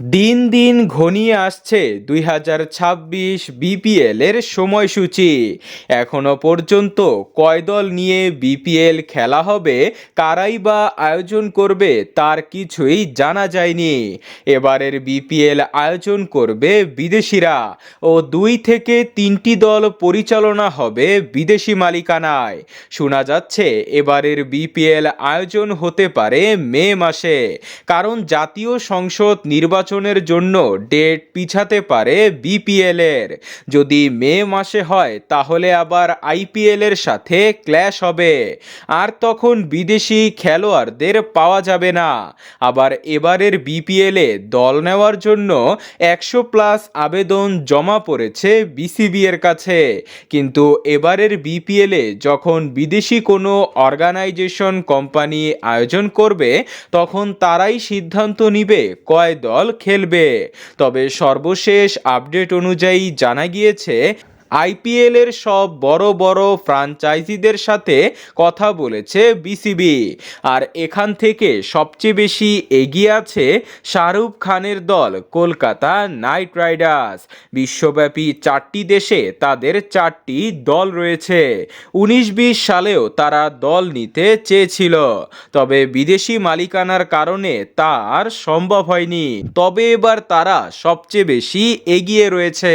দিন দিন ঘনিয়ে আসছে দুই হাজার ছাব্বিশ বিপিএল এর সময়সূচি। এখনও পর্যন্ত কয় দল নিয়ে বিপিএল খেলা হবে, কারাই বা আয়োজন করবে তার কিছুই জানা যায়নি। এবারের বিপিএল আয়োজন করবে বিদেশিরা ও দুই থেকে তিনটি দল পরিচালনা হবে বিদেশি মালিকানায়। শোনা যাচ্ছে, এবারের বিপিএল আয়োজন হতে পারে মে মাসে, কারণ জাতীয় সংসদ নির্বাচনের জন্য ডেট পিছাতে পারে বিপিএল এর যদি মে মাসে হয়, তাহলে আবার আইপিএল এর সাথে ক্ল্যাশ হবে। আর তখন বিদেশি খেলোয়াড়দের পাওয়া যাবে না। আবার এবারের বিপিএল দল নেওয়ার জন্য একশো প্লাস আবেদন জমা পড়েছে বিসিবি এর কাছে। কিন্তু এবারের বিপিএল যখন বিদেশি কোনো অর্গানাইজেশন কোম্পানি আয়োজন করবে, তখন তারাই সিদ্ধান্ত নিবে কয় দল খেলবে। তবে সর্বশেষ আপডেট অনুযায়ী জানা গিয়েছে আইপিএল এর সব বড় বড় ফ্রাঞ্চাইজিদের সাথে কথা বলেছে বিসিবি। আর এখান থেকে সবচেয়ে বেশি এগিয়ে আছে শাহরুখ খানের দল, কলকাতা নাইট রাইডার্স। বিশ্বব্যাপী চারটি দেশে তাদের চারটি দল রয়েছে। উনিশ বিশ সালেও তারা দল নিতে চেয়েছিল, তবে বিদেশি মালিকানার কারণে তা আর সম্ভব হয়নি। তবে এবার তারা সবচেয়ে বেশি এগিয়ে রয়েছে।